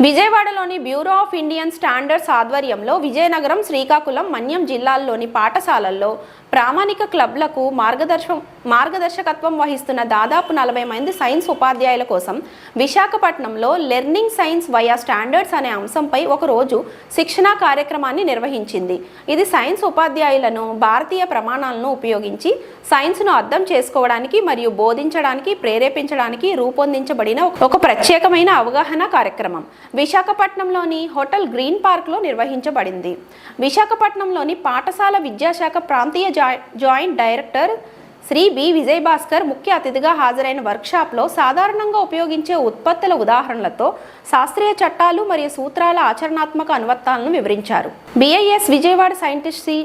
విజయవాడలోని bureau of Indian standards ఆధ్వర్యంలో విజయనగరం శ్రీకాకుళం మన్యం జిల్లాల్లోని పాఠశాలల్లో ప్రామాణిక క్లబ్లకు మార్గదర్శ మార్గదర్శకత్వం వహిస్తున్న దాదాపు నలభై మంది సైన్స్ ఉపాధ్యాయుల కోసం విశాఖపట్నంలో లెర్నింగ్ సైన్స్ వయా స్టాండర్డ్స్ అనే అంశంపై ఒకరోజు శిక్షణా కార్యక్రమాన్ని నిర్వహించింది. ఇది సైన్స్ ఉపాధ్యాయులను భారతీయ ప్రమాణాలను ఉపయోగించి సైన్స్ను అర్థం చేసుకోవడానికి మరియు బోధించడానికి ప్రేరేపించడానికి రూపొందించబడిన ఒక ప్రత్యేకమైన అవగాహన కార్యక్రమం. విశాఖపట్నంలోని హోటల్ గ్రీన్ పార్క్లో నిర్వహించబడింది. విశాఖపట్నంలోని పాఠశాల విద్యాశాఖ ప్రాంతీయ joint director Shri B. Vijay Bhaskar ముఖ్య అతిథిగా హాజరైన వర్క్షాప్లో సాధారణంగా ఉపయోగించే ఉత్పత్తుల ఉదాహరణలతో శాస్త్రీయ చట్టాలు మరియు సూత్రాల ఆచరణాత్మక అనువర్తనాలను వివరించారు. BIS Vijayawada scientist C.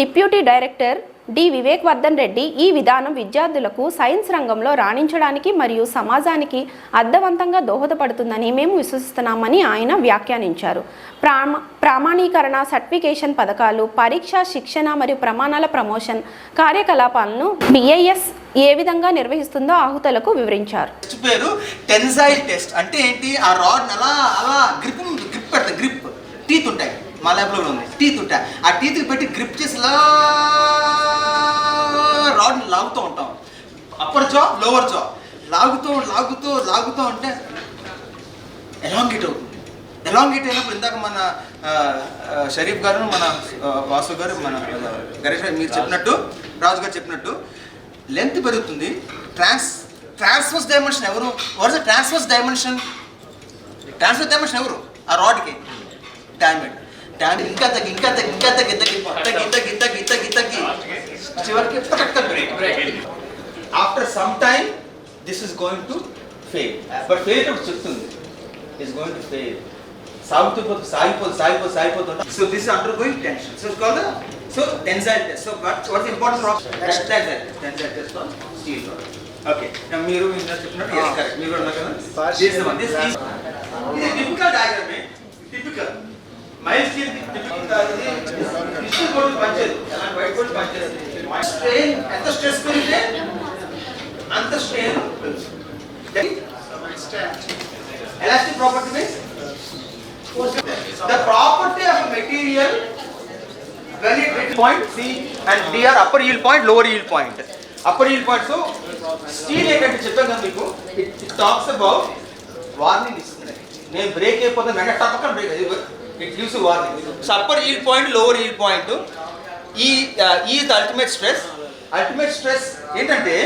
Deputy director D. Vivek Vardhan Reddy ఈ విధానం విద్యార్థులకు సైన్స్ రంగంలో రాణించడానికి మరియు సమాజానికి అర్థవంతంగా దోహదపడుతుందని మేము విశ్వసిస్తున్నామని ఆయన వ్యాఖ్యానించారు. ప్రామా ప్రామాణీకరణ సర్టిఫికేషన్ పథకాలు పరీక్ష శిక్షణ మరియు ప్రమాణాల ప్రమోషన్ కార్యకలాపాలను బిఐఎస్ ఏ విధంగా నిర్వహిస్తుందో ఆహుతలకు వివరించారు. పేరు టెన్సైల్ టెస్ట్. అంటే ఏంటి? ఆ రాడ్ అలా అలా గ్రిప్ గ్రిప్ పెడతాయి గ్రిప్. టీత్ ఉంటాయి. మా ల్యాబ్లో ఉంది. టీత్ ఉంటాయి. ఆ టీత్ పెట్టి గ్రిప్ చేసి రాడ్ని రాడ్ లాగుతూ ఉంటాం. అప్పర్ జా లోవర్ జా లాగుతూ లాగుతూ లాగుతూ ఉంటే ఎలాంగిట్ అవుతుంది. ఎలాంగిట్ అయినప్పుడు ఇందాక మన షరీఫ్ గారు మన వాసు గారు మన గణేష్ గారు మీరు చెప్పినట్టు రాజు గారు చెప్పినట్టు లెంత్ పెరుగుతుంది. ట్రాన్స్ ట్రాన్స్ఫర్స్ డైమెన్షన్ ఎవరు? What is transfers dimension transfer dimension ఎవరు? ఆ రాడ్కి డైమండ్ డైమండ్ ఇంకా తగ్గి ఇంకా తగ్గి ఇంకా తగ్గి తగ్గి తగ్గి తగ్గి తగ్గి తగ్గి తగ్గి చివరికి after some time this is going to fail but fail చెప్తుంది. ఇస్ గోయింగ్ టు ఫెయిల్ సాగుతూ పోతూ సాగిపోతూ సాగిపోతూ సాగిపోతుంటా so this under going tension so call so tensile test so but what important tensile tensile test on steel rod okay మీరు ఇందాక చెప్పినట్టు yes, correct. మీరు ఉన్నారు కదా. This is- ఇది typical డయాగ్రామే typical mild steel typical tissue board పనిచేయదు. అలాంటి white board పనిచేస్తుంది స్ట్రెయిన్ ఎంత స్ట్రెస్ పెరిగితే అంత strain elastic property means the property material when it point C and D are upper yield point, lower yield point. Upper yield point, so steel ఏంటంటే చెప్పాను కదా మీకు ఇట్ టాక్స్ అబౌట్ వార్నింగ్ ఇస్తుంది నేను break అయిపోతే వెంట తప్పక break it gives warning yield point lower yield point ఈ ఈ అల్టిమేట్ స్ట్రెస్ అల్టిమేట్ స్ట్రెస్ ఏంటంటే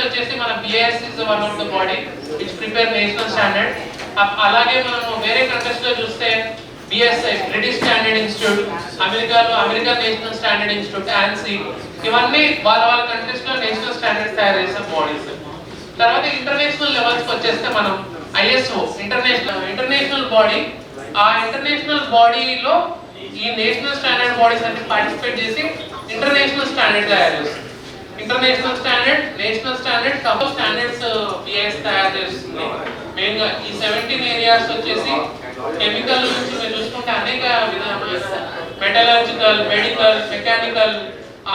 వచ్చేసి మన BIS is one of the body which prepare national standard అలాగే మనము వేరే కంట్రీస్లో చూస్తే బిఎస్ఐ బ్రిటిష్ స్టాండర్డ్ ఇన్స్టిట్యూట్ అమెరికాలో America national standard institute ANSI ఇవన్నీ వాళ్ళ వాళ్ళ కంట్రీస్లో నేషనల్ స్టాండర్డ్స్ తయారు చేసే బాడీస్ తర్వాత ఇంటర్నేషనల్ లెవెల్స్ వచ్చేస్తే మనం ఐఎస్ఓ ఇంటర్నేషనల్ ఇంటర్నేషనల్ బాడీ ఆ ఇంటర్నేషనల్ బాడీలో ఈ నేషనల్ స్టాండర్డ్ బాడీస్ అన్ని పార్టిసిపేట్ చేసి ఇంటర్నేషనల్ స్టాండర్డ్ తయారు చేస్తుంది. International standard national standard cup standards BIS తయారు చేస్తుంది. మెయిన్గా ఈ సెవెంటీన్ ఏరియాస్ వచ్చేసి కెమికల్ నుంచి మీరు చూసుకుంటే అనేక విధమైన metallurgical medical mechanical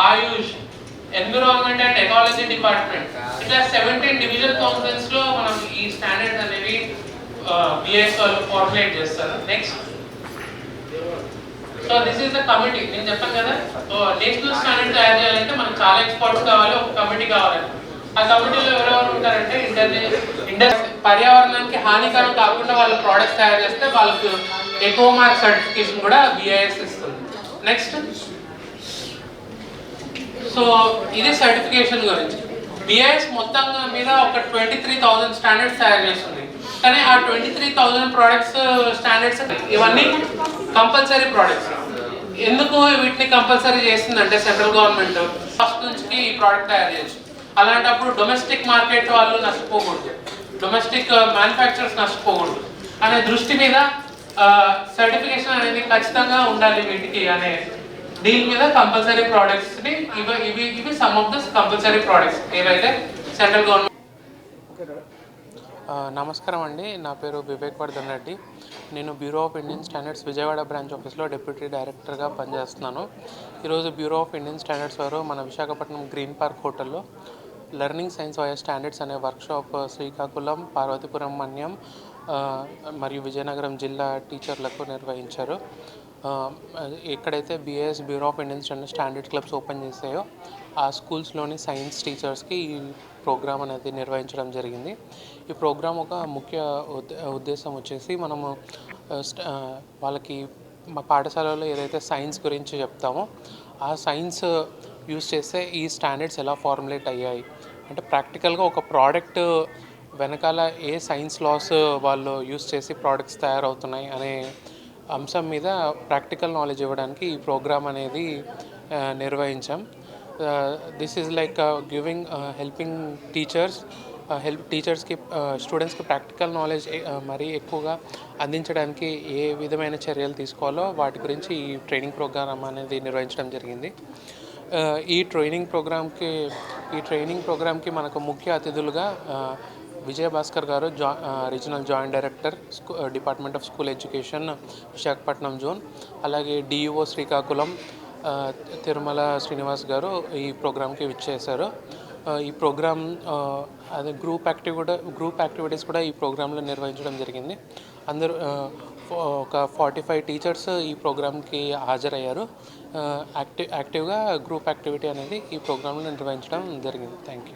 Ayush environment and ecology department ఇట్లా సెవెంటీన్ డివిజన్ కౌన్సిల్స్లో మనం ఈ స్టాండర్డ్స్ అనేవి బిఎస్ వాళ్ళు ఫార్ములేట్ చేస్తారు. Next so this is the committee నేను చెప్పాను కదా? సో నేషనల్ స్టాండర్డ్ తయారు చేయాలంటే మనకు చాలా ఎక్స్పర్ట్స్ కావాలి ఒక కమిటీ కావాలి. ఆ కమిటీలో ఎవరెవరు ఉంటారంటే ఇంటర్నే ఇండస్ పర్యావరణానికి హానికరం కాకుండా వాళ్ళ ప్రోడక్ట్స్ తయారు చేస్తే వాళ్ళకు ఎకో మార్క్ సర్టిఫికేషన్ కూడా బిఐఎస్ ఇస్తుంది. నెక్స్ట్ సో ఇది సర్టిఫికేషన్ గురించి. బిఐఎస్ మొత్తం మీద ఒక ట్వంటీ త్రీ థౌసండ్ స్టాండర్డ్స్ తయారు చేస్తుంది. కానీ ఆ twenty three thousand products standards ఇవన్నీ కంపల్సరీ ప్రోడక్ట్స్ ఎందుకు వీటిని కంపల్సరీ చేసిందంటే సెంట్రల్ గవర్నమెంట్ ఫస్ట్ నుంచి ఈ ప్రోడక్ట్ తయారు చేయొచ్చు. అలాంటప్పుడు డొమెస్టిక్ మార్కెట్ వాళ్ళు నష్టపోకూడదు. డొమెస్టిక్ మ్యానుఫ్యాక్చరర్స్ uh, నష్టపోకూడదు. అనే దృష్టి మీద uh, సర్టిఫికేషన్ అనేది ఖచ్చితంగా ఉండాలి వీటికి అనే దీని మీద కంపల్సరీ ప్రోడక్ట్స్ని ఇవి ఇవి ఇవి some of the compulsory products ఏవైతే సెంట్రల్ గవర్నమెంట్ uh, నమస్కారం అండి. నా పేరు వివేక్ వర్ధన్ రెడ్డి. నేను bureau of Indian standards Vijayawada branch ఆఫీస్లో డిప్యూటీ డైరెక్టర్గా పనిచేస్తున్నాను. ఈరోజు బ్యూరో ఆఫ్ ఇండియన్ స్టాండర్డ్స్ వారు మన విశాఖపట్నం గ్రీన్ పార్క్ హోటల్లో లెర్నింగ్ సైన్స్ వయా స్టాండర్డ్స్ అనే workshop uh, Srikakulam Parvathipuram Manyam uh, మరియు విజయనగరం జిల్లా టీచర్లకు నిర్వహించారు. ఎక్కడైతే BS bureau of Indian standard standard clubs open చేసాయో ఆ స్కూల్స్లోని సైన్స్ టీచర్స్కి ఈ ప్రోగ్రామ్ అనేది నిర్వహించడం జరిగింది. ఈ ప్రోగ్రామ్ ఒక ముఖ్య ఉద్దేశం వచ్చేసి మనము వాళ్ళకి మా పాఠశాలలో ఏదైతే సైన్స్ గురించి చెప్తామో ఆ సైన్స్ యూస్ చేస్తే ఈ స్టాండర్డ్స్ ఎలా ఫార్ములేట్ అయ్యాయి. అంటే ప్రాక్టికల్గా ఒక ప్రోడక్ట్ వెనకాల ఏ సైన్స్ లాస్ వాళ్ళు యూస్ చేసి ప్రోడక్ట్స్ తయారవుతున్నాయి అనే అంశం మీద ప్రాక్టికల్ నాలెడ్జ్ ఇవ్వడానికి ఈ ప్రోగ్రామ్ అనేది నిర్వహించాం. This is like giving helping teachers help టీచర్స్కి స్టూడెంట్స్కి ప్రాక్టికల్ నాలెడ్జ్ మరీ ఎక్కువగా అందించడానికి ఏ విధమైన చర్యలు తీసుకోవాలో వాటి గురించి ఈ ట్రైనింగ్ ప్రోగ్రామ్ అనేది నిర్వహించడం జరిగింది. ఈ ట్రైనింగ్ ప్రోగ్రామ్కి ఈ ట్రైనింగ్ ప్రోగ్రామ్కి మనకు ముఖ్య అతిథులుగా విజయభాస్కర్ విజయ భాస్కర్ గారు జా రీజనల్ జాయింట్ డైరెక్టర్ స్కూ department of school education Visakhapatnam zone. అలాగే డిఈఓ శ్రీకాకుళం తిరుమల శ్రీనివాస్ గారు ఈ ప్రోగ్రామ్కి విచ్చేశారు. ఈ ప్రోగ్రామ్ అదే గ్రూప్ యాక్టివ్ కూడా గ్రూప్ యాక్టివిటీస్ కూడా ఈ ప్రోగ్రాంలో నిర్వహించడం జరిగింది. అందరూ ఒక ఫార్టీ ఫైవ్ టీచర్స్ ఈ ప్రోగ్రామ్కి హాజరయ్యారు. యాక్టివ్ యాక్టివ్గా గ్రూప్ యాక్టివిటీ అనేది ఈ ప్రోగ్రాంలో నిర్వహించడం జరిగింది. Thank you